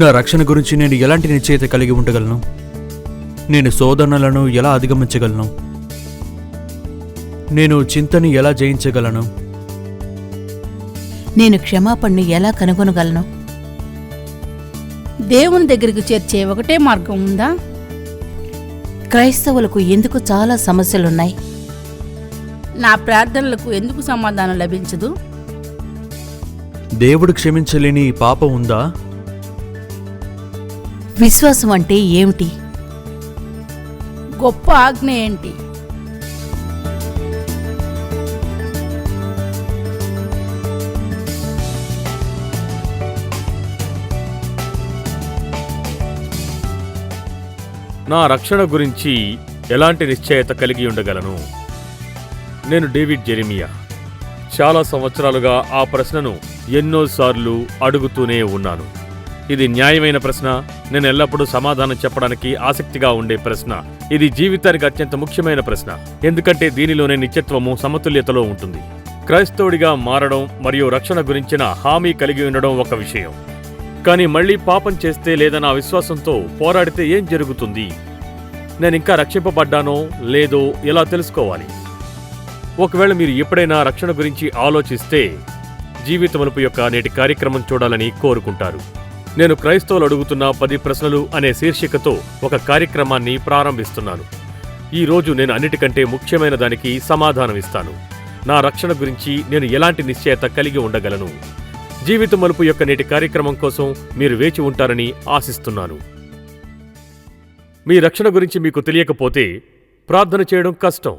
నా రక్షణ గురించి నేను ఎలాంటి నిశ్చయిత కలిగి ఉండగలను? నేను శోధనలను ఎలా అధిగమించగలను? నేను చింతని ఎలా జయించగలను? నేను క్షమాపణను ఎలా కనుగొనగలను? దేవుని దగ్గరికి చేర్చే ఒకటే మార్గం ఉందా? క్రైస్తవులకు ఎందుకు చాలా సమస్యలున్నాయి? నా ప్రార్థనలకు ఎందుకు సమాధానం లభించదు? దేవుడు క్షమించలేని పాపం ఉందా? విశ్వాసం అంటే ఏమిటి? గొప్ప ఆజ్ఞ ఏంటి? నా రక్షణ గురించి ఎలాంటి నిశ్చయత కలిగి ఉండగలను? నేను డేవిడ్ జెరిమియా. చాలా సంవత్సరాలుగా ఆ ప్రశ్నను ఎన్నోసార్లు అడుగుతూనే ఉన్నాను. ఇది న్యాయమైన ప్రశ్న. నేను ఎల్లప్పుడూ సమాధానం చెప్పడానికి ఆసక్తిగా ఉండే ప్రశ్న. ఇది జీవితానికి అత్యంత ముఖ్యమైన ప్రశ్న. ఎందుకంటే దీనిలోనే నిత్యత్వము సమతుల్యతలో ఉంటుంది. క్రైస్తవుడిగా మారడం మరియు రక్షణ గురించిన హామీ కలిగి ఉండడం ఒక విషయం. కానీ మళ్ళీ పాపం చేస్తే లేదా నా విశ్వాసంతో పోరాడితే ఏం జరుగుతుంది? నేను ఇంకా రక్షింపబడ్డానో లేదో ఎలా తెలుసుకోవాలి? ఒకవేళ మీరు ఎప్పుడైనా రక్షణ గురించి ఆలోచిస్తే జీవితమలుపు యొక్క నేటి కార్యక్రమం చూడాలని కోరుకుంటారు. నేను క్రైస్తవులు అడుగుతున్న పది ప్రశ్నలు అనే శీర్షికతో ఒక కార్యక్రమాన్ని ప్రారంభిస్తున్నాను. ఈ రోజు నేను అన్నిటికంటే ముఖ్యమైన దానికి సమాధానం ఇస్తాను. నా రక్షణ గురించి నేను ఎలాంటి నిశ్చయత కలిగి ఉండగలను? జీవిత మలుపు యొక్క నేటి కార్యక్రమం కోసం మీరు వేచి ఉంటారని ఆశిస్తున్నాను. మీ రక్షణ గురించి మీకు తెలియకపోతే ప్రార్థన చేయడం కష్టం.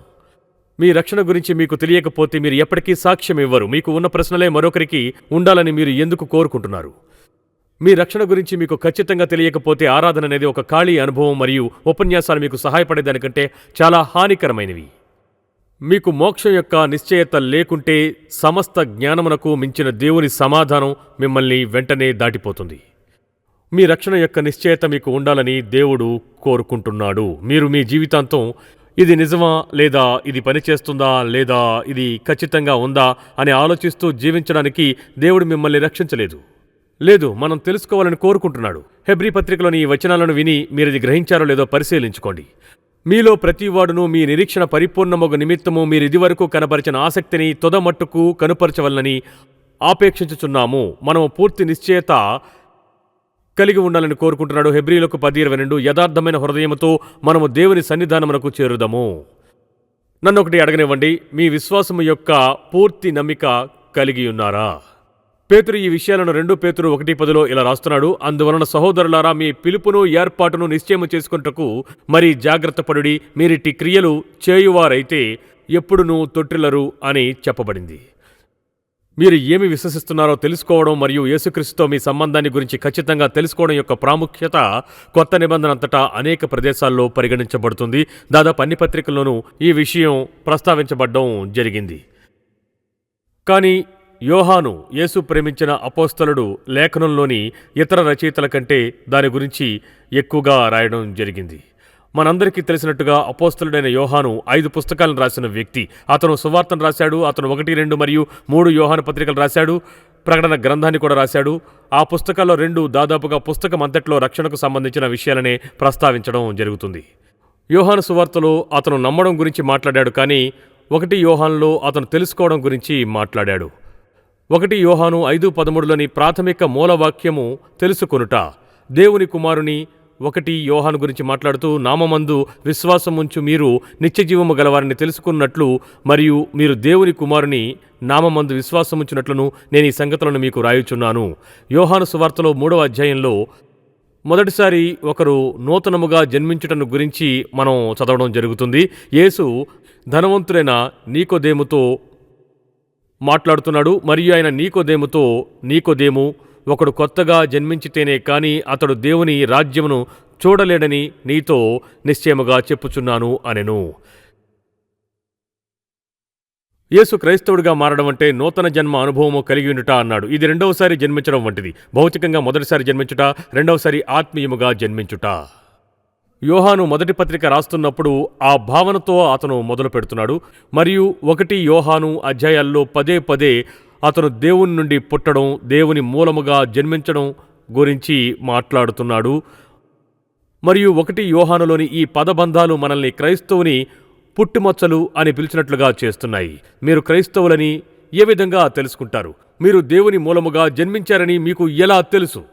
మీ రక్షణ గురించి మీకు తెలియకపోతే మీరు ఎప్పటికీ సాక్ష్యం ఇవ్వరు మీకు ఉన్న ప్రశ్నలే మరొకరికి ఉండాలని మీరు ఎందుకు కోరుకుంటున్నారు? మీ రక్షణ గురించి మీకు ఖచ్చితంగా తెలియకపోతే ఆరాధన అనేది ఒక ఖాళీ అనుభవం మరియు ఉపన్యాసాలు మీకు సహాయపడేదానికంటే చాలా హానికరమైనవి. మీకు మోక్షం యొక్క నిశ్చయత లేకుంటే సమస్త జ్ఞానమునకు మించిన దేవుని సమాధానం మిమ్మల్ని వెంటనే దాటిపోతుంది. మీ రక్షణ యొక్క నిశ్చయత మీకు ఉండాలని దేవుడు కోరుకుంటున్నాడు. మీరు మీ జీవితాంతం ఇది నిజమా లేదా ఇది పనిచేస్తుందా లేదా ఇది ఖచ్చితంగా ఉందా అని ఆలోచిస్తూ జీవించడానికి దేవుడు మిమ్మల్ని రక్షించలేదు. లేదు మనం తెలుసుకోవాలని కోరుకుంటున్నాడు. హెబ్రీ పత్రికలోని ఈ వచనాలను విని మీరు ఇది గ్రహించారో లేదో పరిశీలించుకోండి. మీలో ప్రతివాడును మీ నిరీక్షణ పరిపూర్ణమగ నిమిత్తము మీరు ఇదివరకు కనపరిచిన ఆసక్తిని తొదమట్టుకు కనుపరచవలనని ఆపేక్షించుచున్నాము. మనము పూర్తి నిశ్చయత కలిగి ఉండాలని కోరుకుంటున్నాడు. హెబ్రిలకు పది ఇరవై రెండు యథార్థమైన హృదయముతో మనము దేవుని సన్నిధానమునకు చేరుదాము. నన్ను ఒకటి అడగనివ్వండి మీ విశ్వాసము యొక్క పూర్తి నమ్మిక కలిగి ఉన్నారా పేతురు ఈ విషయాలను రెండు పేతురు ఒకటి పదిలో ఇలా రాస్తున్నాడు. అందువలన సహోదరులారా మీ పిలుపును ఏర్పాటును నిశ్చయము చేసుకుంటకు మరి జాగ్రత్త పడుడి. మీరిటి క్రియలు చేయువారైతే ఎప్పుడునూ తొట్టిల్లరు అని చెప్పబడింది. మీరు ఏమి విశ్వసిస్తున్నారో తెలుసుకోవడం మరియు యేసుక్రీస్తుతో మీ సంబంధాన్ని గురించి ఖచ్చితంగా తెలుసుకోవడం యొక్క ప్రాముఖ్యత కొత్త నిబంధన అంతటా అనేక ప్రదేశాల్లో పరిగణించబడుతుంది. దాదాపు అన్ని పత్రికల్లోనూ ఈ విషయం ప్రస్తావించబడడం జరిగింది. కానీ యోహాను యేసు ప్రేమించిన అపోస్తలుడు లేఖనంలోని ఇతర రచయితల కంటే దాని గురించి ఎక్కువగా రాయడం జరిగింది. మనందరికీ తెలిసినట్టుగా అపోస్తలుడైన యోహాను ఐదు పుస్తకాలను రాసిన వ్యక్తి. అతను సువార్తను రాశాడు అతను ఒకటి రెండు మరియు మూడు యోహాను పత్రికలు రాశాడు ప్రకటన గ్రంథాన్ని కూడా రాశాడు. ఆ పుస్తకాల్లో రెండు దాదాపుగా పుస్తకం అంతట్లో రక్షణకు సంబంధించిన విషయాలనే ప్రస్తావించడం జరుగుతుంది. యోహాను సువార్తలో అతను నమ్మడం గురించి మాట్లాడాడు కానీ ఒకటి యోహాన్లో అతను తెలుసుకోవడం గురించి మాట్లాడాడు. ఒకటి యోహాను ఐదు పదమూడులోని ప్రాథమిక మూలవాక్యము తెలుసుకొనుట. దేవుని కుమారుని ఒకటి యోహాను గురించి మాట్లాడుతూ నామమందు విశ్వాసముంచు మీరు నిత్యజీవము గలవారిని తెలుసుకున్నట్లు మరియు మీరు దేవుని కుమారుని నామమందు విశ్వాసముంచినట్లను నేను ఈ సంగతులను మీకు రాయుచున్నాను. యోహాను సువార్తలో మూడవ అధ్యాయంలో మొదటిసారి ఒకరు నూతనముగా జన్మించుటను గురించి మనం చదవడం జరుగుతుంది. యేసు ధనవంతుడైన నీకోదేముతో మాట్లాడుతున్నాడు. మరియు ఆయన నీకోదేముతో నీకోదేము ఒకడు కొత్తగా జన్మించితేనే కాని అతడు దేవుని రాజ్యమును చూడలేడని నీతో నిశ్చయముగా చెప్పుచున్నాను అనెను. యేసు క్రైస్తవుడిగా మారడం అంటే నూతన జన్మ అనుభవము కలిగి ఉండుట అన్నాడు. ఇది రెండవసారి జన్మించడం వంటిది. భౌతికంగా మొదటిసారి జన్మించుట రెండవసారి ఆత్మీయముగా జన్మించుట. యోహాను మొదటి పత్రిక రాస్తున్నప్పుడు ఆ భావనతో అతను మొదలు పెడుతున్నాడు. మరియు ఒకటి యోహాను అధ్యాయాల్లో పదే పదే అతను దేవుని నుండి పుట్టడం దేవుని మూలముగా జన్మించడం గురించి మాట్లాడుతున్నాడు. మరియు ఒకటి యోహానులోని ఈ పదబంధాలు మనల్ని క్రైస్తవుని పుట్టుమచ్చలు అని పిలిచినట్లుగా చేస్తున్నాయి. మీరు క్రైస్తవులని ఏ విధంగా తెలుసుకుంటారు? మీరు దేవుని మూలముగా జన్మించారని మీకు ఎలా తెలుసు?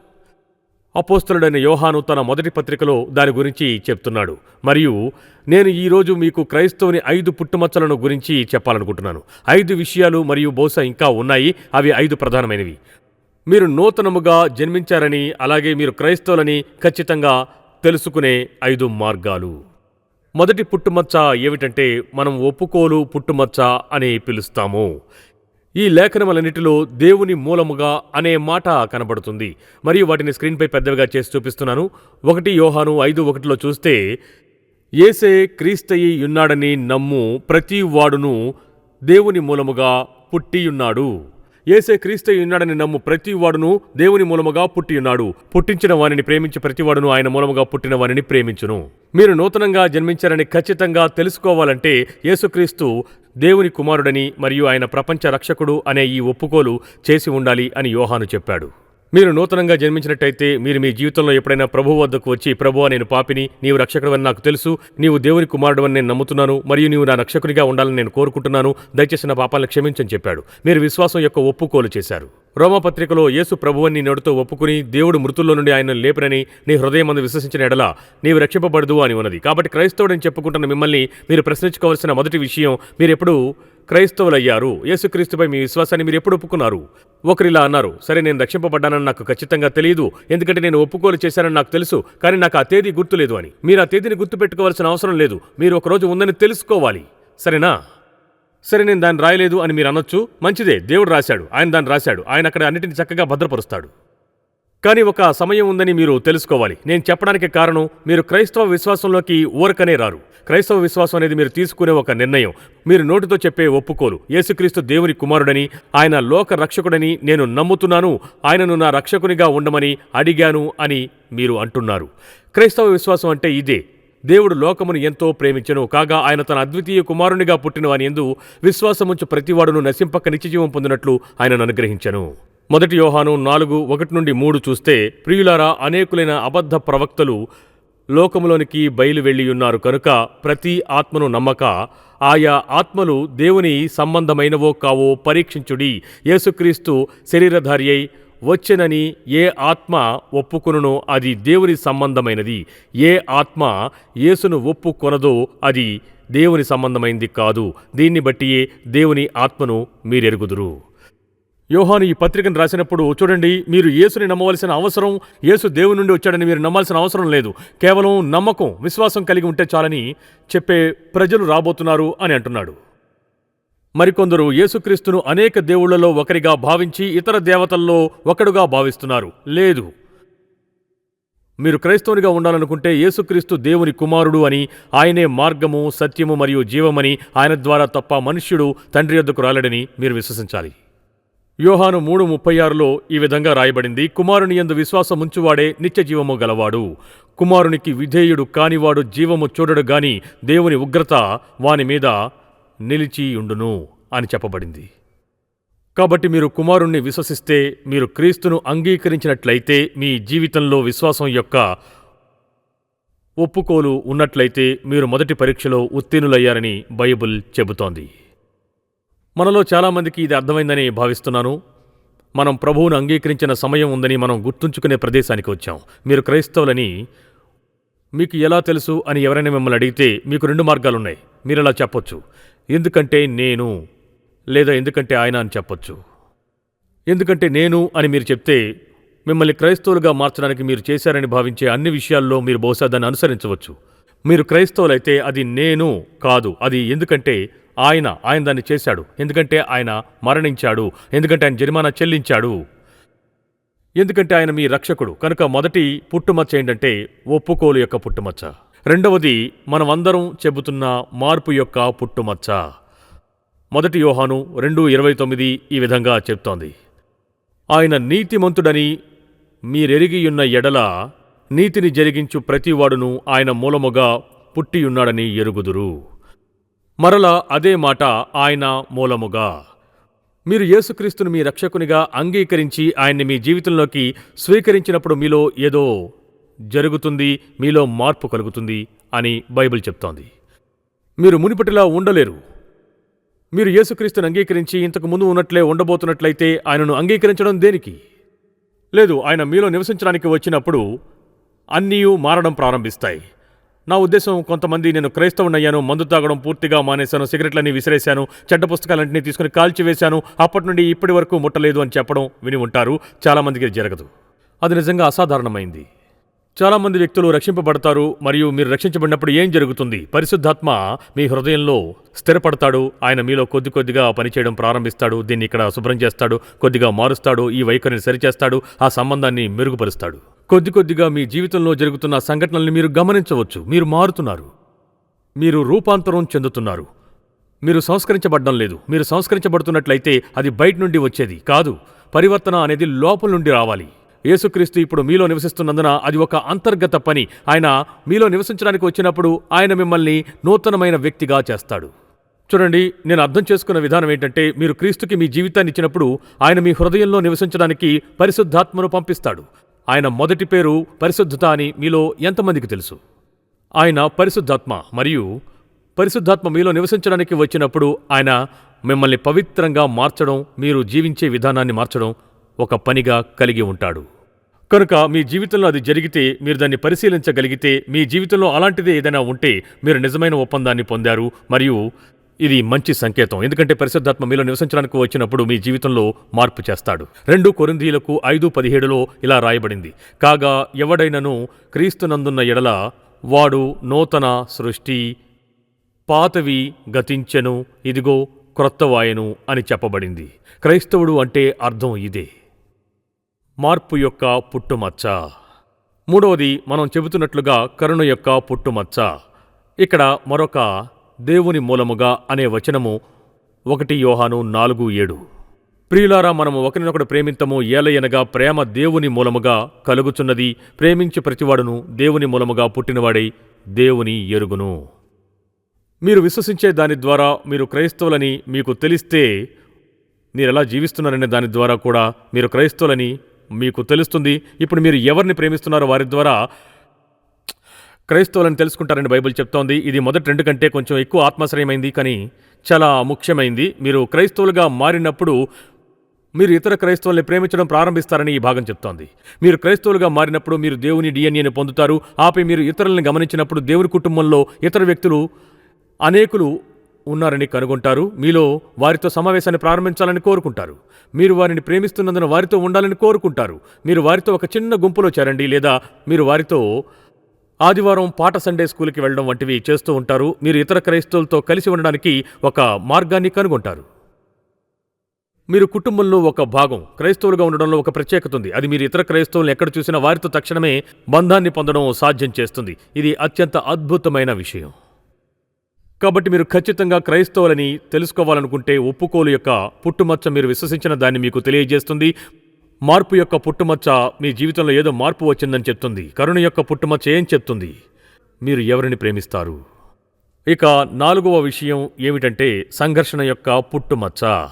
అపోస్తలుడైన యోహాను తన మొదటి పత్రికలో దాని గురించి చెప్తున్నాడు. మరియు నేను ఈరోజు మీకు క్రైస్తవుని ఐదు పుట్టుమచ్చలను గురించి చెప్పాలనుకుంటున్నాను. ఐదు విషయాలు మరియు బహుశా ఇంకా ఉన్నాయి. అవి ఐదు ప్రధానమైనవి. మీరు నూతనముగా జన్మించారని అలాగే మీరు క్రైస్తవులని ఖచ్చితంగా తెలుసుకునే ఐదు మార్గాలు. మొదటి పుట్టుమచ్చ ఏమిటంటే మనం ఒప్పుకోలు పుట్టుమచ్చ అని పిలుస్తాము. ఈ లేఖనములన్నిటిలో దేవుని మూలముగా అనే మాట కనబడుతుంది. మరియు వాటిని స్క్రీన్పై పెద్దవిగా చేసి చూపిస్తున్నాను. ఒకటి యోహాను ఐదు ఒకటిలో చూస్తే ఏసే క్రీస్తయి ఉన్నాడని నమ్ము ప్రతి వాడును దేవుని మూలముగా పుట్టియున్నాడు ఏసే క్రీస్తయి ఉన్నాడని నమ్ము ప్రతి వాడును దేవుని మూలముగా పుట్టియున్నాడు పుట్టించిన వానిని ప్రేమించి ప్రతివాడును ఆయన మూలముగా పుట్టిన వానిని ప్రేమించును. మీరు నూతనంగా జన్మించారని ఖచ్చితంగా తెలుసుకోవాలంటే యేసుక్రీస్తు దేవుని కుమారుడని మరియు ఆయన ప్రపంచ రక్షకుడు అనే ఈ ఒప్పుకోలు చేసి ఉండాలి అని యోహాను చెప్పాడు. మీరు నూతనంగా జన్మించినట్టయితే మీరు మీ జీవితంలో ఎప్పుడైనా ప్రభు వద్దకు వచ్చి ప్రభువా నేను పాపిని నీవు రక్షకుడవని నాకు తెలుసు నీవు దేవుని కుమారుడవని నేను నమ్ముతున్నాను మరియు నీవు నా రక్షకునిగా ఉండాలని నేను కోరుకుంటున్నాను దయచేసి నా పాపాలను క్షమించని చెప్పాడు. మీరు విశ్వాసం యొక్క ఒప్పుకోలు చేశారు. రోమపత్రికలో యేసు ప్రభువని నోటితో ఒప్పుకుని దేవుడు మృతుల్లో నుండి ఆయన లేపనని నీ హృదయం అందు విశ్వసించిన ఎడల నీవు రక్షింపబడదు అని ఉన్నది. కాబట్టి క్రైస్తవుడని చెప్పుకుంటున్న మిమ్మల్ని మీరు ప్రశ్నించుకోవాల్సిన మొదటి విషయం మీరెప్పుడు క్రైస్తవులయ్యారు. యేసుక్రీస్తుపై మీ విశ్వాసాన్ని మీరు ఎప్పుడు ఒప్పుకున్నారు? ఒకరిలా అన్నారు సరే నేను రక్షింపబడ్డానని నాకు ఖచ్చితంగా తెలియదు. ఎందుకంటే నేను ఒప్పుకోలు చేశానని నాకు తెలుసు కానీ నాకు ఆ తేదీ గుర్తులేదు అని. మీరు ఆ తేదీని గుర్తుపెట్టుకోవాల్సిన అవసరం లేదు. మీరు ఒకరోజు ఉందని తెలుసుకోవాలి. సరేనా? సరే నేను దాన్ని రాయలేదు అని మీరు అనొచ్చు. మంచిదే దేవుడు రాశాడు. ఆయన దాన్ని రాశాడు. ఆయన అక్కడ అన్నిటిని చక్కగా భద్రపరుస్తాడు. కానీ ఒక సమయం ఉందని మీరు తెలుసుకోవాలి. నేను చెప్పడానికి కారణం మీరు క్రైస్తవ విశ్వాసంలోకి ఊరకనే రారు. క్రైస్తవ విశ్వాసం అనేది మీరు తీసుకునే ఒక నిర్ణయం. మీరు నోటితో చెప్పే ఒప్పుకోలు. యేసుక్రీస్తు దేవుని కుమారుడని ఆయన లోక రక్షకుడని నేను నమ్ముతున్నాను. ఆయనను నా రక్షకునిగా ఉండమని అడిగాను అని మీరు అంటున్నారు. క్రైస్తవ విశ్వాసం అంటే ఇదే. దేవుడు లోకమును ఎంతో ప్రేమించను. కాగా ఆయన తన అద్వితీయ కుమారునిగా పుట్టిన వాని ఎందు విశ్వాసముంచు ప్రతివాడును నశింపక నిత్యజీవం పొందినట్లు ఆయనను అనుగ్రహించను. మొదటి యోహాను నాలుగు ఒకటి నుండి మూడు చూస్తే ప్రియులారా అనేకులైన అబద్ధ ప్రవక్తలు లోకములోనికి బయలు వెళ్ళి ఉన్నారు కనుక ప్రతి ఆత్మను నమ్మక ఆయా ఆత్మలు దేవుని సంబంధమైనవో కావో పరీక్షించుడి. యేసుక్రీస్తు శరీరధారి అయి వచ్చెనని ఏ ఆత్మ ఒప్పుకొనునో అది దేవుని సంబంధమైనది. ఏ ఆత్మ యేసును ఒప్పుకొనదో అది దేవుని సంబంధమైంది కాదు. దీన్ని బట్టియే దేవుని ఆత్మను మీరెరుగుదురు. యోహాను ఈ పత్రికను రాసినప్పుడు చూడండి మీరు యేసుని నమ్మవలసిన అవసరం యేసు దేవుని నుండి వచ్చాడని మీరు నమ్మాల్సిన అవసరం లేదు. కేవలం నమ్మకం విశ్వాసం కలిగి ఉంటే చాలని చెప్పే ప్రజలు రాబోతున్నారు అని అంటున్నాడు. మరికొందరు యేసుక్రీస్తును అనేక దేవుళ్ళలో ఒకరిగా భావించి ఇతర దేవతల్లో ఒకడుగా భావిస్తున్నారు. లేదు. మీరు క్రైస్తవునిగా ఉండాలనుకుంటే యేసుక్రీస్తు దేవుని కుమారుడు అని ఆయనే మార్గము సత్యము మరియు జీవమని ఆయన ద్వారా తప్ప మనుష్యుడు తండ్రి యొద్దకు రాలేడని మీరు విశ్వసించాలి. యోహాను మూడు ముప్పై ఆరులో ఈ విధంగా రాయబడింది కుమారుని యందు విశ్వాసముంచువాడే నిత్య జీవము గలవాడు. కుమారునికి విధేయుడు కానివాడు జీవము చూడడు గాని దేవుని ఉగ్రత వాని మీద నిలిచియుండును అని చెప్పబడింది. కాబట్టి మీరు కుమారుణ్ణి విశ్వసిస్తే మీరు క్రీస్తును అంగీకరించినట్లయితే మీ జీవితంలో విశ్వాసం యొక్క ఒప్పుకోలు ఉన్నట్లయితే మీరు మొదటి పరీక్షలో ఉత్తీర్ణులయ్యారని బైబిల్ చెబుతోంది. మనలో చాలామందికి ఇది అర్థమైందని భావిస్తున్నాను. మనం ప్రభువును అంగీకరించిన సమయం ఉందని మనం గుర్తుంచుకునే ప్రదేశానికి వచ్చాం. మీరు క్రైస్తవులని మీకు ఎలా తెలుసు అని ఎవరైనా మిమ్మల్ని అడిగితే మీకు రెండు మార్గాలున్నాయి. మీరు అలా చెప్పొచ్చు. ఎందుకంటే నేను లేదా ఎందుకంటే ఆయన అని చెప్పొచ్చు. ఎందుకంటే నేను అని మీరు చెప్తే మిమ్మల్ని క్రైస్తవులుగా మార్చడానికి మీరు చేశారని భావించే అన్ని విషయాల్లో మీరు బహుశా దాన్ని అనుసరించవచ్చు. మీరు క్రైస్తవులైతే అది నేను కాదు. అది ఎందుకంటే ఆయన ఆయన దాన్ని చేశాడు. ఎందుకంటే ఆయన మరణించాడు. ఎందుకంటే ఆయన జరిమానా చెల్లించాడు. ఎందుకంటే ఆయన మీ రక్షకుడు. కనుక మొదటి పుట్టుమచ్చ ఏంటంటే ఒప్పుకోలు యొక్క పుట్టుమచ్చ. రెండవది మనమందరం చెబుతున్న మార్పు యొక్క పుట్టుమచ్చ. మొదటి యోహాను రెండు ఇరవై తొమ్మిది ఈ విధంగా చెప్తోంది. ఆయన నీతిమంతుడని మీరెరిగియున్న ఎడల నీతిని జరిగించు ప్రతివాడును ఆయన మూలముగా పుట్టియున్నాడని ఎరుగుదురు. మరలా అదే మాట ఆయన మూలముగా. మీరు యేసుక్రీస్తును మీ రక్షకునిగా అంగీకరించి ఆయన్ని మీ జీవితంలోకి స్వీకరించినప్పుడు మీలో ఏదో జరుగుతుంది మీలో మార్పు కలుగుతుంది అని బైబిల్ చెప్తోంది. మీరు మునిపటిలా ఉండలేరు. మీరు యేసుక్రీస్తుని అంగీకరించి ఇంతకు ముందు ఉన్నట్లే ఉండబోతున్నట్లయితే ఆయనను అంగీకరించడం దేనికి? లేదు ఆయన మీలో నివసించడానికి వచ్చినప్పుడు అన్నీ మారడం ప్రారంభిస్తాయి. నా ఉద్దేశం కొంతమంది నేను క్రైస్తవునయ్యాను మందు తాగడం పూర్తిగా మానేశాను సిగరెట్లన్నీ విసిరేశాను చెడ్డ పుస్తకాలన్నింటినీ తీసుకుని కాల్చివేశాను అప్పటి నుండి ఇప్పటి వరకు ముట్టలేదు అని చెప్పడం విని ఉంటారు. చాలామందికి జరగదు. అది నిజంగా అసాధారణమైంది. చాలామంది వ్యక్తులు రక్షింపబడతారు మరియు మీరు రక్షించబడినప్పుడు ఏం జరుగుతుంది? పరిశుద్ధాత్మ మీ హృదయంలో స్థిరపడతాడు ఆయన మీలో కొద్ది కొద్దిగా పనిచేయడం ప్రారంభిస్తాడు దీన్ని ఇక్కడ శుభ్రం చేస్తాడు కొద్దిగా మారుస్తాడు ఈ వైఖరిని సరిచేస్తాడు ఆ సంబంధాన్ని మెరుగుపరుస్తాడు. కొద్ది కొద్దిగా మీ జీవితంలో జరుగుతున్న సంఘటనల్ని మీరు గమనించవచ్చు. మీరు మారుతున్నారు. మీరు రూపాంతరం చెందుతున్నారు. మీరు సంస్కరించబడడం లేదు. మీరు సంస్కరించబడుతున్నట్లయితే అది బయట నుండి వచ్చేది కాదు. పరివర్తన అనేది లోపల నుండి రావాలి. యేసుక్రీస్తు ఇప్పుడు మీలో నివసిస్తున్నందున అది ఒక అంతర్గత పని. ఆయన మీలో నివసించడానికి వచ్చినప్పుడు ఆయన మిమ్మల్ని నూతనమైన వ్యక్తిగా చేస్తాడు. చూడండి నేను అర్థం చేసుకున్న విధానం ఏంటంటే మీరు క్రీస్తుకి మీ జీవితాన్ని ఇచ్చినప్పుడు ఆయన మీ హృదయంలో నివసించడానికి పరిశుద్ధాత్మను పంపిస్తాడు. ఆయన మొదటి పేరు పరిశుద్ధత అని మీలో ఎంతమందికి తెలుసు? ఆయన పరిశుద్ధాత్మ మరియు పరిశుద్ధాత్మ మీలో నివసించడానికి వచ్చినప్పుడు ఆయన మిమ్మల్ని పవిత్రంగా మార్చడం మీరు జీవించే విధానాన్ని మార్చడం ఒక పనిగా కలిగి ఉంటాడు. కనుక మీ జీవితంలో అది జరిగితే మీరు దాన్ని పరిశీలించగలిగితే మీ జీవితంలో అలాంటిదే ఏదైనా ఉంటే మీరు నిజమైన ఒప్పందాన్ని పొందారు మరియు ఇది మంచి సంకేతం. ఎందుకంటే పరిశుద్ధాత్మ మీలో నివసించడానికి వచ్చినప్పుడు మీ జీవితంలో మార్పు చేస్తాడు. రెండు కొరిందీలకు ఐదు పదిహేడులో ఇలా రాయబడింది. కాగా ఎవడైనను క్రీస్తునందున్న ఎడల వాడు నూతన సృష్టి పాతవి గతించెను ఇదిగో క్రొత్తవాయను అని చెప్పబడింది. క్రైస్తవుడు అంటే అర్థం ఇదే. మార్పు యొక్క పుట్టుమచ్చ. మూడవది మనం చెబుతున్నట్లుగా కరుణ యొక్క పుట్టుమచ్చ. ఇక్కడ మరొక దేవుని మూలముగా అనే వచనము ఒకటి యోహాను నాలుగు ఏడు. ప్రియులారా మనము ఒకరినొకడు ప్రేమింతము ఏలయనగా ప్రేమ దేవుని మూలముగా కలుగుచున్నది. ప్రేమించు ప్రతివాడును దేవుని మూలముగా పుట్టినవాడై దేవుని ఎరుగును. మీరు విశ్వసించే దాని ద్వారా మీరు క్రైస్తవులని మీకు తెలిస్తే మీరు ఎలా జీవిస్తున్నారనే దాని ద్వారా కూడా మీరు క్రైస్తవులని మీకు తెలుస్తుంది. ఇప్పుడు మీరు ఎవరిని ప్రేమిస్తున్నారో వారి ద్వారా క్రైస్తవులను తెలుసుకుంటారని బైబిల్ చెప్తోంది. ఇది మొదటి రెండు కంటే కొంచెం ఎక్కువ ఆత్మాశ్రయమైంది కానీ చాలా ముఖ్యమైంది. మీరు క్రైస్తవులుగా మారినప్పుడు మీరు ఇతర క్రైస్తవుల్ని ప్రేమించడం ప్రారంభిస్తారని ఈ భాగం చెప్తోంది. మీరు క్రైస్తవులుగా మారినప్పుడు మీరు దేవుని డిఎన్ఏని పొందుతారు. ఆపై మీరు ఇతరులను గమనించినప్పుడు దేవుని కుటుంబంలో ఇతర వ్యక్తులు అనేకులు ఉన్నారని కనుగొంటారు. మీలో వారితో సమావేశాన్ని ప్రారంభించాలని కోరుకుంటారు. మీరు వారిని ప్రేమిస్తున్నందున వారితో ఉండాలని కోరుకుంటారు. మీరు వారితో ఒక చిన్న గుంపులో చేరండి లేదా మీరు వారితో ఆదివారం పాట సండే స్కూల్కి వెళ్ళడం వంటివి చేస్తూ ఉంటారు. మీరు ఇతర క్రైస్తవులతో కలిసి ఉండడానికి ఒక మార్గాన్ని కనుగొంటారు. మీరు కుటుంబంలో ఒక భాగం క్రైస్తవులుగా ఉండడంలో ఒక ప్రత్యేకత ఉంది. అది మీరు ఇతర క్రైస్తవులను ఎక్కడ చూసినా వారితో తక్షణమే బంధాన్ని పొందడం సాధ్యం చేస్తుంది. ఇది అత్యంత అద్భుతమైన విషయం. కాబట్టి మీరు ఖచ్చితంగా క్రైస్తవులని తెలుసుకోవాలనుకుంటే ఒప్పుకోలు యొక్క పుట్టుమచ్చ మీరు విశ్వసించిన దాన్ని మీకు తెలియజేస్తుంది. మార్పు యొక్క పుట్టుమచ్చ మీ జీవితంలో ఏదో మార్పు వచ్చిందని చెప్తుంది. కరుణ యొక్క పుట్టుమచ్చ ఏం చెప్తుంది? మీరు ఎవరిని ప్రేమిస్తారు? ఇక నాలుగవ విషయం ఏమిటంటే సంఘర్షణ యొక్క పుట్టుమచ్చ.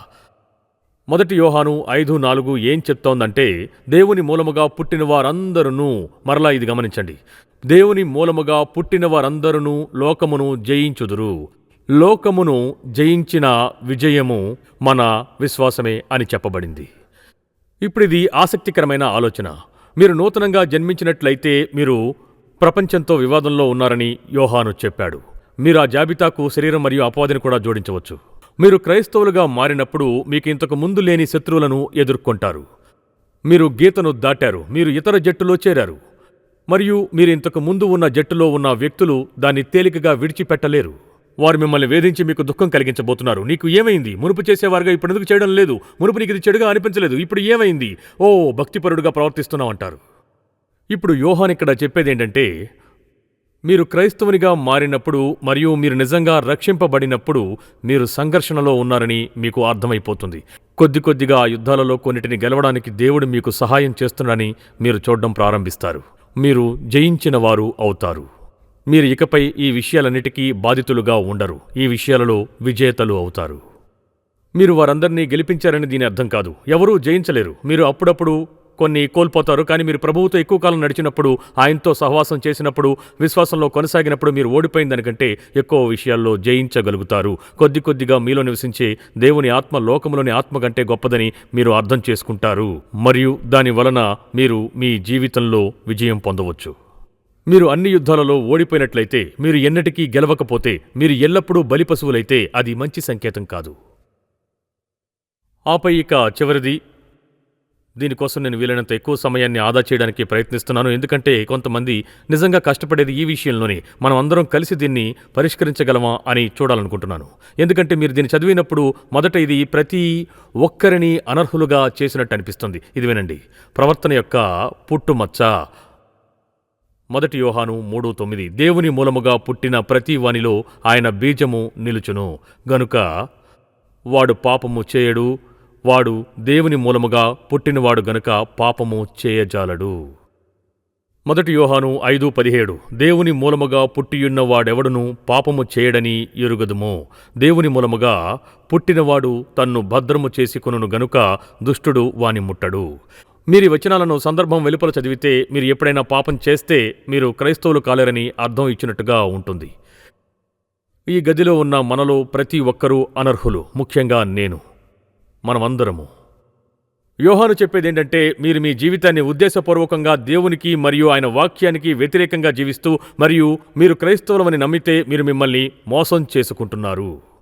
మొదటి యోహాను ఐదు నాలుగు ఏం చెప్తోందంటే దేవుని మూలముగా పుట్టిన వారందరూ మరలా ఇది గమనించండి. దేవుని మూలముగా పుట్టిన వారందరూ లోకమును జయించుదురు. లోకమును జయించిన విజయము మన విశ్వాసమే అని చెప్పబడింది. ఇప్పుడు ఇది ఆసక్తికరమైన ఆలోచన. మీరు నూతనంగా జన్మించినట్లయితే మీరు ప్రపంచంతో వివాదంలో ఉన్నారని యోహాను చెప్పాడు. మీరు ఆ జాబితాకు శరీరం మరియు అపవాదిని కూడా జోడించవచ్చు. మీరు క్రైస్తవులుగా మారినప్పుడు మీకు ఇంతకు ముందు లేని శత్రువులను ఎదుర్కొంటారు. మీరు గీతను దాటారు. మీరు ఇతర జట్టులో చేరారు. మరియు మీరు ఇంతకు ముందు ఉన్న జట్టులో ఉన్న వ్యక్తులు దాన్ని తేలికగా విడిచిపెట్టలేరు. వారు మిమ్మల్ని వేధించి మీకు దుఃఖం కలిగించబోతున్నారు. నీకు ఏమైంది? మునుపు చేసేవారుగా ఇప్పుడు ఎందుకు చేయడం లేదు? మునుపు నీకు ఇది చెడుగా అనిపించలేదు. ఇప్పుడు ఏమైంది? ఓ భక్తిపరుడుగా ప్రవర్తిస్తున్నావు అంటారు. ఇప్పుడు యోహాన్ ఇక్కడ చెప్పేదేంటంటే మీరు క్రైస్తవునిగా మారినప్పుడు మరియు మీరు నిజంగా రక్షింపబడినప్పుడు మీరు సంఘర్షణలో ఉన్నారని మీకు అర్థమైపోతుంది. కొద్ది కొద్దిగా ఆ యుద్ధాలలో కొన్నిటిని గెలవడానికి దేవుడు మీకు సహాయం చేస్తున్నాడని మీరు చూడడం ప్రారంభిస్తారు. మీరు జయించిన వారు అవుతారు. మీరు ఇకపై ఈ విషయాలన్నిటికీ బాధితులుగా ఉండరు. ఈ విషయాలలో విజేతలు అవుతారు. మీరు వారందరినీ గెలిపించారని దీని అర్థం కాదు. ఎవరూ జయించలేరు. మీరు అప్పుడప్పుడు కొన్ని కోల్పోతారు. కానీ మీరు ప్రభువుతో ఎక్కువ కాలం నడిచినప్పుడు ఆయనతో సహవాసం చేసినప్పుడు విశ్వాసంలో కొనసాగినప్పుడు మీరు ఓడిపోయిన దానికంటే ఎక్కువ విషయాల్లో జయించగలుగుతారు. కొద్ది కొద్దిగా మీలో నివసించే దేవుని ఆత్మ లోకంలోని ఆత్మ కంటే గొప్పదని మీరు అర్థం చేసుకుంటారు. మరియు దాని వలన మీరు మీ జీవితంలో విజయం పొందవచ్చు. మీరు అన్ని యుద్ధాలలో ఓడిపోయినట్లయితే మీరు ఎన్నటికీ గెలవకపోతే మీరు ఎల్లప్పుడూ బలిపశువులైతే అది మంచి సంకేతం కాదు. ఆపై ఇక చివరిది. దీనికోసం నేను వీలైనంత ఎక్కువ సమయాన్ని ఆదా చేయడానికి ప్రయత్నిస్తున్నాను. ఎందుకంటే కొంతమంది నిజంగా కష్టపడేది ఈ విషయంలోనే మనం అందరం కలిసి దీన్ని పరిష్కరించగలమా అని చూడాలనుకుంటున్నాను. ఎందుకంటే మీరు దీన్ని చదివినప్పుడు మొదట ఇది ప్రతి ఒక్కరిని అనర్హులుగా చేసినట్టు అనిపిస్తుంది. ఇది వినండి. ప్రవర్తన యొక్క పుట్టుమచ్చ. మొదటి యోహాను మూడు తొమ్మిది. దేవుని మూలముగా పుట్టిన ప్రతి వానిలో ఆయన బీజము నిలుచును. గనుక వాడు పాపము చేయడు వాడు దేవుని మూలముగా పుట్టినవాడు గనుక పాపము చేయజాలడు. మొదటి యోహాను ఐదు పదిహేడు. దేవుని మూలముగా పుట్టియున్న వాడెవడును పాపము చేయడని ఎరుగదుము. దేవుని మూలముగా పుట్టినవాడు తన్ను భద్రము చేసుకొనును గనుక దుష్టుడు వాని ముట్టడు. మీరు వచనాలను సందర్భం వెలుపల చదివితే మీరు ఎప్పుడైనా పాపం చేస్తే మీరు క్రైస్తవులు కాలేరని అర్థం ఇచ్చినట్టుగా ఉంటుంది. ఈ గదిలో ఉన్న మనలో ప్రతి ఒక్కరూ అనర్హులు ముఖ్యంగా నేను. మనమందరము. యోహాను చెప్పేదేంటంటే మీరు మీ జీవితాన్ని ఉద్దేశపూర్వకంగా దేవునికి మరియు ఆయన వాక్యానికి వ్యతిరేకంగా జీవిస్తూ మరియు మీరు క్రైస్తవులమని నమ్మితే మీరు మిమ్మల్ని మోసం చేసుకుంటున్నారు.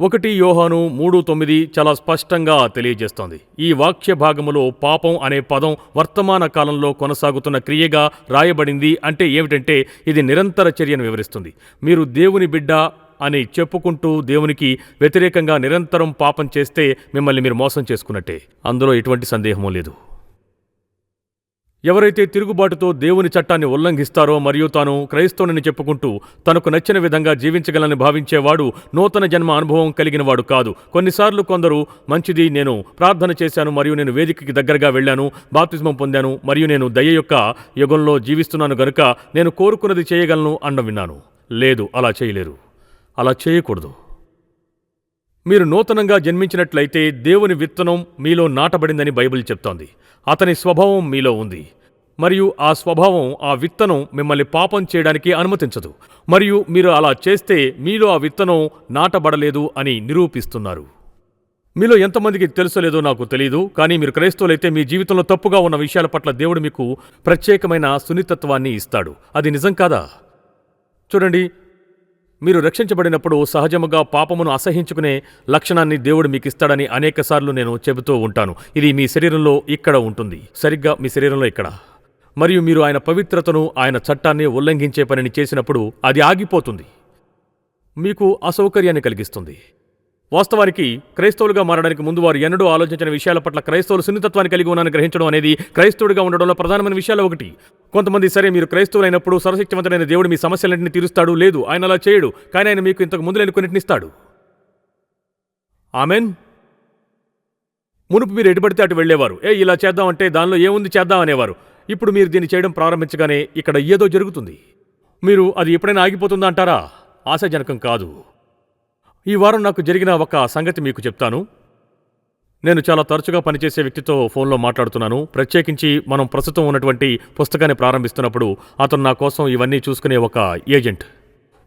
ఒకటి యోహాను మూడు తొమ్మిది చాలా స్పష్టంగా తెలియజేస్తోంది. ఈ వాక్య భాగములో పాపం అనే పదం వర్తమాన కాలంలో కొనసాగుతున్న క్రియగా రాయబడింది అంటే ఏమిటంటే ఇది నిరంతర చర్యను వివరిస్తుంది. మీరు దేవుని బిడ్డ అని చెప్పుకుంటూ దేవునికి వ్యతిరేకంగా నిరంతరం పాపం చేస్తే మిమ్మల్ని మీరు మోసం చేసుకున్నట్టే. అందులో ఎటువంటి సందేహమూ లేదు. ఎవరైతే తిరుగుబాటుతో దేవుని చట్టాన్ని ఉల్లంఘిస్తారో మరియు తాను క్రైస్తవునని చెప్పుకుంటూ తనకు నచ్చిన విధంగా జీవించగలని భావించేవాడు నూతన జన్మ అనుభవం కలిగినవాడు కాదు. కొన్నిసార్లు కొందరు మంచిది నేను ప్రార్థన చేశాను మరియు నేను వేదికకి దగ్గరగా వెళ్ళాను బాప్తిజమం పొందాను మరియు నేను దయ యొక్క యుగంలో జీవిస్తున్నాను గనుక నేను కోరుకున్నది చేయగలను అన్న విన్నాను. లేదు అలా చేయలేరు. అలా చేయకూడదు. మీరు నూతనంగా జన్మించినట్లయితే దేవుని విత్తనం మీలో నాటబడిందని బైబిల్ చెప్తోంది. అతని స్వభావం మీలో ఉంది. మరియు ఆ స్వభావం ఆ విత్తనం మిమ్మల్ని పాపం చేయడానికి అనుమతించదు. మరియు మీరు అలా చేస్తే మీలో ఆ విత్తనం నాటబడలేదు అని నిరూపిస్తున్నారు. మీలో ఎంతమందికి తెలుసలేదో నాకు తెలియదు కానీ మీరు క్రైస్తవులైతే మీ జీవితంలో తప్పుగా ఉన్న విషయాల పట్ల దేవుడు మీకు ప్రత్యేకమైన సున్నితత్వాన్ని ఇస్తాడు. అది నిజం కాదా? చూడండి మీరు రక్షించబడినప్పుడు సహజముగా పాపమును అసహించుకునే లక్షణాన్ని దేవుడు మీకు ఇస్తాడని అనేకసార్లు నేను చెబుతూ ఉంటాను. ఇది మీ శరీరంలో ఇక్కడ ఉంటుంది. సరిగ్గా మీ శరీరంలో ఇక్కడ. మరియు మీరు ఆయన పవిత్రతను ఆయన చట్టాన్ని ఉల్లంఘించే పనిని చేసినప్పుడు అది ఆగిపోతుంది. మీకు అసౌకర్యాన్ని కలిగిస్తుంది. వాస్తవానికి క్రైస్తవులుగా మారడానికి ముందు వారు ఎన్నడూ ఆలోచించిన విషయాల పట్ల క్రైస్తవులు సున్నితత్వాన్ని కలిగి ఉన్నాను గ్రహించడం అనేది క్రైస్తవుడిగా ఉండడంలో ప్రధానమైన విషయాలు ఒకటి. కొంతమంది సరే మీరు క్రైస్తవులైనప్పుడు సర్వశక్తివంతుడైన దేవుడు మీ సమస్యలన్నింటినీ తీరుస్తాడు లేదు ఆయన అలా చేయడు కానీ ఆయన మీకు ఇంతకు ముందు లేని కొన్నింటినిస్తాడు ఆమెన్? మునుపు మీరు ఎటుపడితే అటు వెళ్ళేవారు. ఏ ఇలా చేద్దామంటే దానిలో ఏముంది చేద్దాం అనేవారు. ఇప్పుడు మీరు దీన్ని చేయడం ప్రారంభించగానే ఇక్కడ ఏదో జరుగుతుంది. మీరు అది ఎప్పుడైనా ఆగిపోతుందా అంటారా? ఆశాజనకం కాదు. ఈ వారం నాకు జరిగిన ఒక సంగతి మీకు చెప్తాను. నేను చాలా తరచుగా పనిచేసే వ్యక్తితో ఫోన్లో మాట్లాడుతున్నాను. ప్రత్యేకించి మనం ప్రస్తుతం ఉన్నటువంటి పుస్తకాన్ని ప్రారంభిస్తున్నప్పుడు అతను నా కోసం ఇవన్నీ చూసుకునే ఒక ఏజెంట్.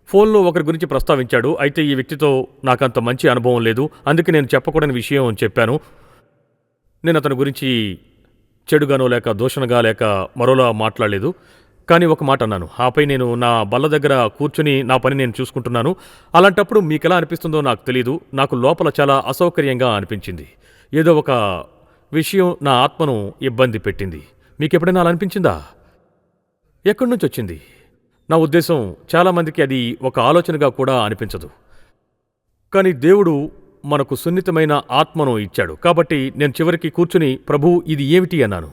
ఫోన్లో ఒకరి గురించి ప్రస్తావించాడు. అయితే ఈ వ్యక్తితో నాకంత మంచి అనుభవం లేదు. అందుకే నేను చెప్పకూడని విషయం చెప్పాను. నేను అతని గురించి చెడుగానో లేక దూషణగా లేక మరోలా మాట్లాడలేదు. కానీ ఒక మాట అన్నాను. ఆపై నేను నా బల్ల దగ్గర కూర్చుని నా పని నేను చూసుకుంటున్నాను. అలాంటప్పుడు మీకు ఎలా అనిపిస్తుందో నాకు తెలియదు నాకు లోపల చాలా అసౌకర్యంగా అనిపించింది. ఏదో ఒక విషయం నా ఆత్మను ఇబ్బంది పెట్టింది. మీకు ఎప్పుడైనా అలా అనిపించిందా? ఎక్కడి నుంచి వచ్చింది? నా ఉద్దేశం చాలామందికి అది ఒక ఆలోచనగా కూడా అనిపించదు. కానీ దేవుడు మనకు సున్నితమైన ఆత్మను ఇచ్చాడు. కాబట్టి నేను చివరికి కూర్చుని ప్రభు ఇది ఏమిటి? అన్నాను.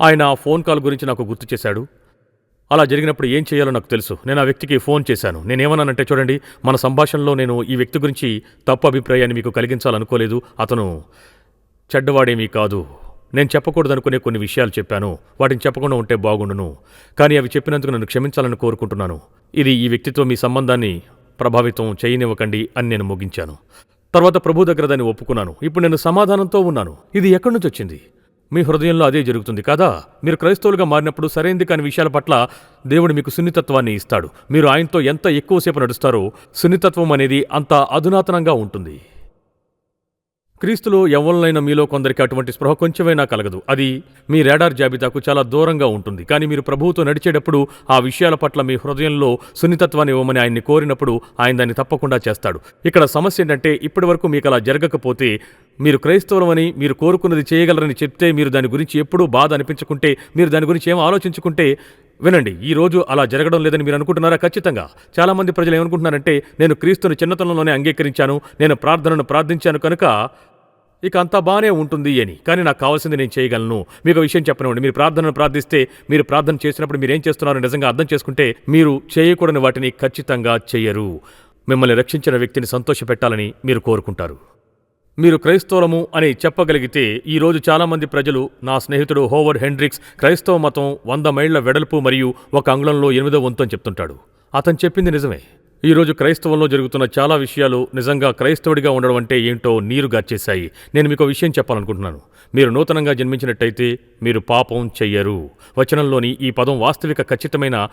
ఆయన ఆ ఫోన్ కాల్ గురించి నాకు గుర్తు చేశాడు. అలా జరిగినప్పుడు ఏం చేయాలో నాకు తెలుసు. నేను ఆ వ్యక్తికి ఫోన్ చేశాను. నేనేమన్నానంటే చూడండి మన సంభాషణలో నేను ఈ వ్యక్తి గురించి తప్పు అభిప్రాయాన్ని మీకు కలిగించాలనుకోలేదు. అతను చెడ్డవాడేమీ కాదు. నేను చెప్పకూడదనుకునే కొన్ని విషయాలు చెప్పాను. వాటిని చెప్పకుండా ఉంటే బాగుండును. కానీ అవి చెప్పినందుకు నన్ను క్షమించాలని కోరుకుంటున్నాను. ఇది ఈ వ్యక్తితో మీ సంబంధాన్ని ప్రభావితం చేయనివ్వకండి అని నేను ముగించాను. తర్వాత ప్రభు దగ్గర దాన్ని ఒప్పుకున్నాను. ఇప్పుడు నేను సమాధానంతో ఉన్నాను. ఇది ఎక్కడి నుంచి వచ్చింది? మీ హృదయంలో అదే జరుగుతుంది కదా? మీరు క్రైస్తవులుగా మారినప్పుడు సరైంది కాని విషయాల పట్ల దేవుడు మీకు సున్నితత్వాన్ని ఇస్తాడు. మీరు ఆయనతో ఎంత ఎక్కువసేపు నడుస్తారో సున్నితత్వం అనేది అంత అధునాతనంగా ఉంటుంది. క్రీస్తులో యవ్వనులైన మీలో కొందరికి అటువంటి స్పృహ కొంచెమైనా కలగదు. అది మీ రాడార్ జాబితాకు చాలా దూరంగా ఉంటుంది. కానీ మీరు ప్రభువుతో నడిచేటప్పుడు ఆ విషయాల పట్ల మీ హృదయంలో సున్నితత్వాన్ని ఇవ్వమని ఆయన్ని కోరినప్పుడు ఆయన దాన్ని తప్పకుండా చేస్తాడు. ఇక్కడ సమస్య ఏంటంటే ఇప్పటి వరకు మీకు అలా జరగకపోతే మీరు క్రైస్తవులమని మీరు కోరుకున్నది చేయగలరని చెప్తే మీరు దాని గురించి ఎప్పుడూ బాధ అనిపించుకుంటే మీరు దాని గురించి ఏం ఆలోచించుకుంటే వినండి ఈ రోజు అలా జరగడం లేదని మీరు అనుకుంటున్నారా? ఖచ్చితంగా. చాలామంది ప్రజలు ఏమనుకుంటున్నారంటే నేను క్రీస్తుని చిన్నతనంలోనే అంగీకరించాను నేను ప్రార్థనను ప్రార్థించాను కనుక ఇక అంతా బాగానే ఉంటుంది అని. కానీ నాకు కావాల్సింది నేను చేయగలను. మీకు విషయం చెప్పనివ్వండి. మీరు ప్రార్థనను ప్రార్థిస్తే మీరు ప్రార్థన చేసినప్పుడు మీరు ఏం చేస్తున్నారో నిజంగా అర్థం చేసుకుంటే మీరు చేయకూడని వాటిని ఖచ్చితంగా చేయరు. మిమ్మల్ని రక్షించిన వ్యక్తిని సంతోషపెట్టాలని మీరు కోరుకుంటారు. మీరు క్రైస్తవులము అని చెప్పగలిగితే ఈ రోజు చాలామంది ప్రజలు నా స్నేహితుడు హోవర్ హెండ్రిక్స్ క్రైస్తవ మతం వంద మైళ్ళ వెడల్పు మరియు ఒక అంగుళంలో ఎనిమిదో వంతు అని చెప్తుంటాడు. అతను చెప్పింది నిజమే. ఈరోజు క్రైస్తవంలో జరుగుతున్న చాలా విషయాలు నిజంగా క్రైస్తవుడిగా ఉండడం అంటే ఏంటో నీరుగా గార్చేశాయి. నేను మీకు విషయం చెప్పాలనుకుంటున్నాను. మీరు నూతనంగా జన్మించినట్టయితే మీరు పాపం చెయ్యరు. వచనంలోని ఈ పదం వాస్తవిక ఖచ్చితమైన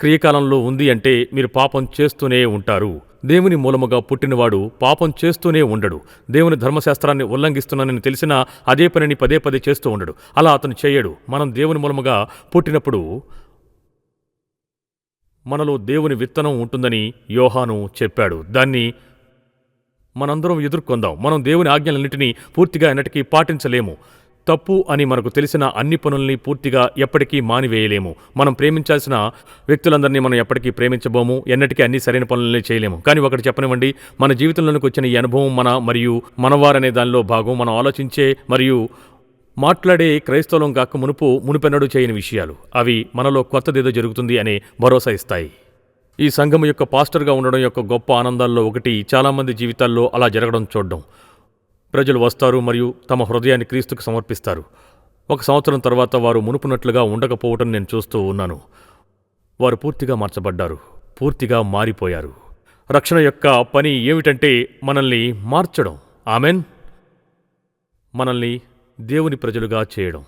క్రియకాలంలో ఉంది అంటే మీరు పాపం చేస్తూనే ఉంటారు. దేవుని మూలముగా పుట్టినవాడు పాపం చేస్తూనే ఉండడు. దేవుని ధర్మశాస్త్రాన్ని ఉల్లంఘిస్తున్నానని తెలిసినా అదే పనిని పదే పదే చేస్తూ ఉండడు. అలా అతను చేయడు. మనం దేవుని మూలముగా పుట్టినప్పుడు మనలో దేవుని విత్తనం ఉంటుందని యోహాను చెప్పాడు. దాన్ని మనందరం ఎదుర్కొందాం. మనం దేవుని ఆజ్ఞలన్నింటినీ పూర్తిగా ఎన్నటికీ పాటించలేము. తప్పు అని మనకు తెలిసిన అన్ని పనుల్ని పూర్తిగా ఎప్పటికీ మానివేయలేము. మనం ప్రేమించాల్సిన వ్యక్తులందరినీ మనం ఎప్పటికీ ప్రేమించబోము. ఎన్నటికీ అన్ని సరైన పనులని చేయలేము. కానీ ఒకటి చెప్పనివ్వండి. మన జీవితంలోనికి వచ్చిన ఈ అనుభవం మన మరియు మనవారనే దానిలో భాగం. మనం ఆలోచించే మరియు మాట్లాడే క్రైస్తవం కాక మునుపు మునుపెన్నడూ చేయని విషయాలు. అవి మనలో కొత్తదేదో జరుగుతుంది అనే భరోసా ఇస్తాయి. ఈ సంఘం యొక్క పాస్టర్గా ఉండడం యొక్క గొప్ప ఆనందాల్లో ఒకటి చాలామంది జీవితాల్లో అలా జరగడం చూడడం. ప్రజలు వస్తారు మరియు తమ హృదయాన్ని క్రీస్తుకు సమర్పిస్తారు. ఒక సంవత్సరం తర్వాత వారు మునుపునట్లుగా ఉండకపోవటం నేను చూస్తూ ఉన్నాను. వారు పూర్తిగా మార్చబడ్డారు. పూర్తిగా మారిపోయారు. రక్షణ యొక్క పని ఏమిటంటే మనల్ని మార్చడం. ఆమెన్. మనల్ని దేవుని ప్రజలుగా చేయడం.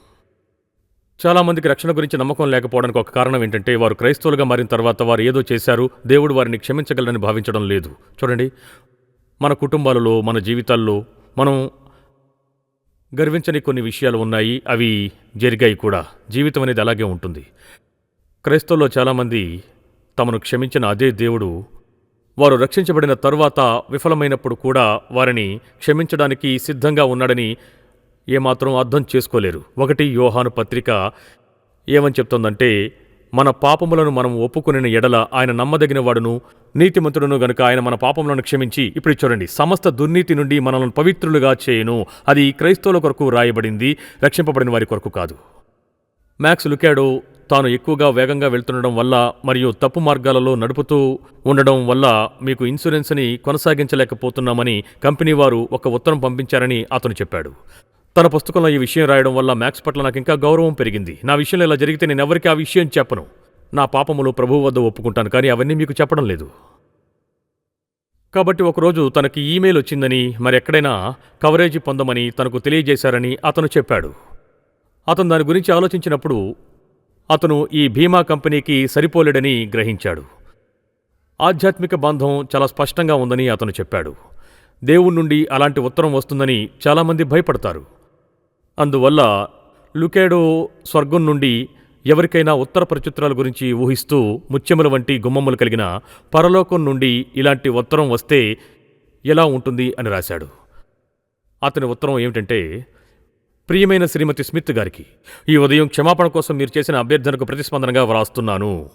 చాలామందికి రక్షణ గురించి నమ్మకం లేకపోవడానికి ఒక కారణం ఏంటంటే వారు క్రైస్తవులుగా మారిన తర్వాత వారు ఏదో చేశారు దేవుడు వారిని క్షమించగలరని భావించడం లేదు. చూడండి మన కుటుంబాలలో మన జీవితాల్లో మనం గర్వించని కొన్ని విషయాలు ఉన్నాయి అవి జరిగాయి కూడా. జీవితం అనేది అలాగే ఉంటుంది. క్రైస్తవుల్లో చాలామంది తమను క్షమించిన అదే దేవుడు వారు రక్షించబడిన తరువాత విఫలమైనప్పుడు కూడా వారిని క్షమించడానికి సిద్ధంగా ఉన్నాడని ఏమాత్రం అర్థం చేసుకోలేరు. ఒకటి యోహాను పత్రిక ఏమని చెప్తోందంటే మన పాపములను మనం ఒప్పుకుని ఎడల ఆయన నమ్మదగిన వాడును నీతిమంతుడును గనుక ఆయన మన పాపములను క్షమించి ఇప్పుడు చూడండి సమస్త దుర్నీతి నుండి మనల్ని పవిత్రులుగా చేయను. అది క్రైస్తవుల కొరకు రాయబడింది రక్షింపబడిన వారి కొరకు కాదు. మ్యాక్స్ లుకాడో తాను ఎక్కువగా వేగంగా వెళ్తుండడం వల్ల మరియు తప్పు మార్గాలలో నడుపుతూ ఉండడం వల్ల మీకు ఇన్సూరెన్స్ని కొనసాగించలేకపోతున్నామని కంపెనీ వారు ఒక ఉత్తరం పంపించారని అతను చెప్పాడు. తన పుస్తకంలో ఈ విషయం రాయడం వల్ల మ్యాక్స్ పట్ల నాకు ఇంకా గౌరవం పెరిగింది. నా విషయంలో ఇలా జరిగితే నేను ఎవరికి ఆ విషయం చెప్పను. నా పాపములు ప్రభువు వద్ద ఒప్పుకుంటాను కానీ అవన్నీ మీకు చెప్పడం లేదు. కాబట్టి ఒకరోజు తనకి ఈమెయిల్ వచ్చిందని మరెక్కడైనా కవరేజ్ పొందమని తనకు తెలియజేశారని అతను చెప్పాడు. అతను దాని గురించి ఆలోచించినప్పుడు అతను ఈ బీమా కంపెనీకి సరిపోలేడని గ్రహించాడు. ఆధ్యాత్మిక బంధం చాలా స్పష్టంగా ఉందని అతను చెప్పాడు. దేవుడి నుండి అలాంటి ఉత్తరం వస్తుందని చాలామంది భయపడతారు. అందువల్ల లుకేడో స్వర్గం నుండి ఎవరికైనా ఉత్తర ప్రచుత్రాల గురించి ఊహిస్తూ ముత్యముల వంటి గుమ్మములు కలిగిన పరలోకం నుండి ఇలాంటి ఉత్తరం వస్తే ఎలా ఉంటుంది అని రాశాడు. అతని ఉత్తరం ఏమిటంటే ప్రియమైన శ్రీమతి స్మిత్ గారికి ఈ ఉదయం క్షమాపణ కోసం మీరు చేసిన అభ్యర్థనకు ప్రతిస్పందనగా వ్రాస్తున్నాను.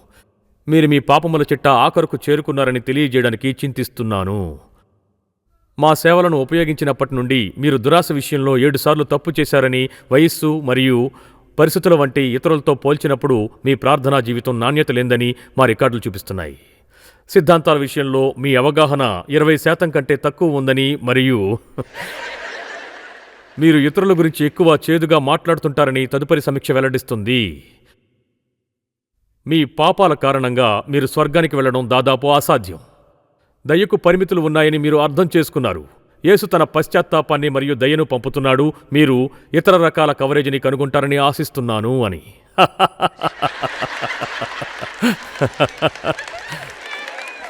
మీరు మీ పాపముల చిట్ట ఆఖరుకు చేరుకున్నారని తెలియజేయడానికి చింతిస్తున్నాను. మా సేవలను ఉపయోగించినప్పటి నుండి మీరు దురాశ విషయంలో ఏడుసార్లు తప్పు చేశారని వయస్సు మరియు పరిస్థితుల వంటి ఇతరులతో పోల్చినప్పుడు మీ ప్రార్థనా జీవితం నాణ్యత లేదని మా రికార్డులు చూపిస్తున్నాయి. సిద్ధాంతాల విషయంలో మీ అవగాహన ఇరవై శాతం కంటే తక్కువ ఉందని మరియు మీరు ఇతరుల గురించి ఎక్కువ చేదుగా మాట్లాడుతుంటారని తదుపరి సమీక్ష వెల్లడిస్తుంది. మీ పాపాల కారణంగా మీరు స్వర్గానికి వెళ్ళడం దాదాపు అసాధ్యం. దయ్యకు పరిమితులు ఉన్నాయని మీరు అర్థం చేసుకున్నారు. యేసు తన పశ్చాత్తాపాన్ని మరియు దయను పంపుతున్నాడు. మీరు ఇతర రకాల కవరేజీని కనుగొంటారని ఆశిస్తున్నాను అని.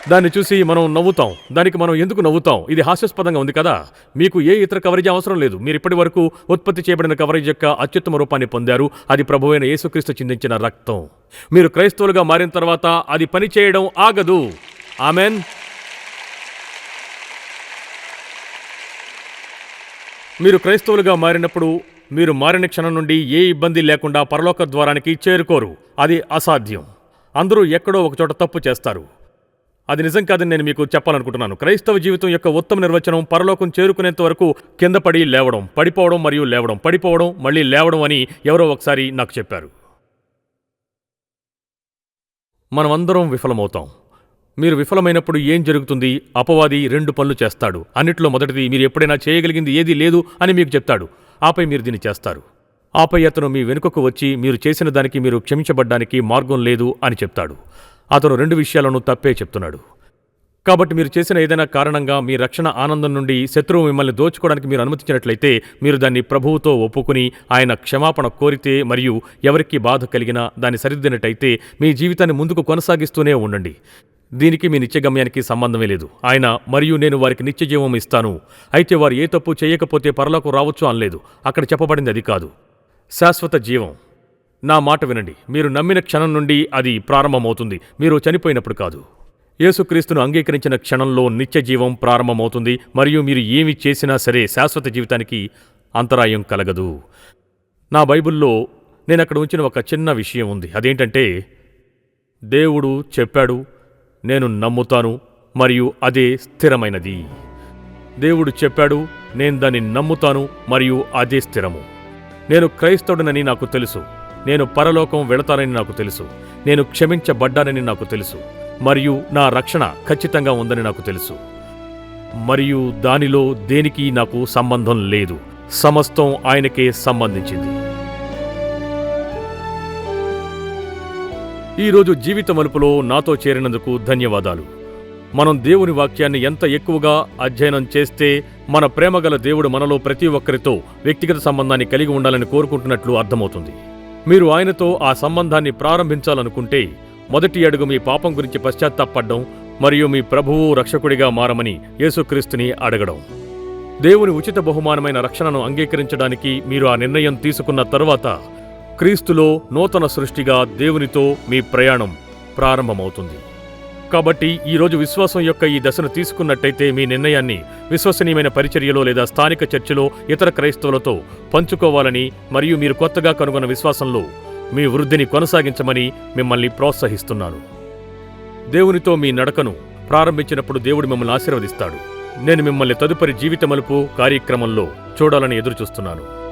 దాన్ని చూసి మనం నవ్వుతాం. దానికి మనం ఎందుకు నవ్వుతాం? ఇది హాస్యాస్పదంగా ఉంది కదా? మీకు ఏ ఇతర కవరేజ్ అవసరం లేదు. మీరు ఇప్పటి వరకు ఉత్పత్తి చేయబడిన కవరేజ్ యొక్క అత్యుత్తమ రూపాన్ని పొందారు. అది ప్రభువైన యేసుక్రీస్తు చిందించిన రక్తం. మీరు క్రైస్తవులుగా మారిన తర్వాత అది పని చేయడం ఆగదు. ఆమెన్. మీరు క్రైస్తవులుగా మారినప్పుడు మీరు మారిన క్షణం నుండి ఏ ఇబ్బంది లేకుండా పరలోక ద్వారానికి చేరుకోరు. అది అసాధ్యం. అందరూ ఎక్కడో ఒకచోట తప్పు చేస్తారు. అది నిజం కాదని నేను మీకు చెప్పాలనుకుంటున్నాను. క్రైస్తవ జీవితం యొక్క ఉత్తమ నిర్వచనం పరలోకం చేరుకునేంత వరకు కింద పడి లేవడం పడిపోవడం మరియు లేవడం. పడిపోవడం మళ్ళీ లేవడం అని ఎవరో ఒకసారి నాకు చెప్పారు. మనమందరం విఫలమవుతాం. మీరు విఫలమైనప్పుడు ఏం జరుగుతుంది? అపవాది రెండు పనులు చేస్తాడు. అన్నిట్లో మొదటిది మీరు ఎప్పుడైనా చేయగలిగింది ఏదీ లేదు అని మీకు చెప్తాడు. ఆపై మీరు దీన్ని చేస్తారు. ఆపై అతను మీ వెనుకకు వచ్చి మీరు చేసిన దానికి మీరు క్షమించబడ్డానికి మార్గం లేదు అని చెప్తాడు. అతను రెండు విషయాలను తప్పే చెప్తున్నాడు. కాబట్టి మీరు చేసిన ఏదైనా కారణంగా మీ రక్షణ ఆనందం నుండి శత్రువు మిమ్మల్ని దోచుకోవడానికి మీరు అనుమతించినట్లయితే మీరు దాన్ని ప్రభువుతో ఒప్పుకుని ఆయన క్షమాపణ కోరితే మరియు ఎవరికి బాధ కలిగినా దాన్ని సరిదిద్దినట్టయితే మీ జీవితాన్ని ముందుకు కొనసాగిస్తూనే ఉండండి. దీనికి మీ నిత్యగమ్యానికి సంబంధమే లేదు. ఆయన మరియు నేను వారికి నిత్యజీవం ఇస్తాను. అయితే వారు ఏ తప్పు చేయకపోతే పరలోకం రావచ్చు అనలేదు. అక్కడ చెప్పబడింది అది కాదు. శాశ్వత జీవం. నా మాట వినండి. మీరు నమ్మిన క్షణం నుండి అది ప్రారంభమవుతుంది. మీరు చనిపోయినప్పుడు కాదు. యేసుక్రీస్తును అంగీకరించిన క్షణంలో నిత్య జీవం ప్రారంభమవుతుంది. మరియు మీరు ఏమి చేసినా సరే శాశ్వత జీవితానికి అంతరాయం కలగదు. నా బైబిల్లో నేను అక్కడ ఉంచిన ఒక చిన్న విషయం ఉంది. అదేంటంటే దేవుడు చెప్పాడు నేను నమ్ముతాను మరియు అదే స్థిరమైనది. దేవుడు చెప్పాడు నేను దాన్ని నమ్ముతాను మరియు అదే స్థిరము. నేను క్రైస్తవుడనని నాకు తెలుసు. నేను పరలోకం వెళతానని నాకు తెలుసు. నేను క్షమించబడ్డానని నాకు తెలుసు. మరియు నా రక్షణ ఖచ్చితంగా ఉందని నాకు తెలుసు. మరియు దానిలో దేనికి నాకు సంబంధం లేదు. సమస్తం ఆయనకే సంబంధించింది. ఈరోజు జీవిత మలుపులో నాతో చేరినందుకు ధన్యవాదాలు. మనం దేవుని వాక్యాన్ని ఎంత ఎక్కువగా అధ్యయనం చేస్తే మన ప్రేమగల దేవుడు మనలో ప్రతి ఒక్కరితో వ్యక్తిగత సంబంధాన్ని కలిగి ఉండాలని కోరుకుంటున్నట్లు అర్థమవుతుంది. మీరు ఆయనతో ఆ సంబంధాన్ని ప్రారంభించాలనుకుంటే మొదటి అడుగు మీ పాపం గురించి పశ్చాత్తాపడ్డం మరియు మీ ప్రభువు రక్షకుడిగా మారమని యేసుక్రీస్తుని అడగడం. దేవుని ఉచిత బహుమానమైన రక్షణను అంగీకరించడానికి మీరు ఆ నిర్ణయం తీసుకున్న తరువాత క్రీస్తులో నూతన సృష్టిగా దేవునితో మీ ప్రయాణం ప్రారంభమవుతుంది. కాబట్టి ఈ రోజు విశ్వాసం యొక్క ఈ దశను తీసుకున్నట్టయితే మీ నిర్ణయాన్ని విశ్వసనీయమైన పరిచర్యలో లేదా స్థానిక చర్చిలో ఇతర క్రైస్తవులతో పంచుకోవాలని మరియు మీరు కొత్తగా కనుగొన్న విశ్వాసంలో మీ వృద్ధిని కొనసాగించమని మిమ్మల్ని ప్రోత్సహిస్తున్నాను. దేవునితో మీ నడకను ప్రారంభించినప్పుడు దేవుడు మిమ్మల్ని ఆశీర్వదిస్తాడు. నేను మిమ్మల్ని తదుపరి జీవిత మలుపు కార్యక్రమంలో చూడాలని ఎదురుచూస్తున్నాను.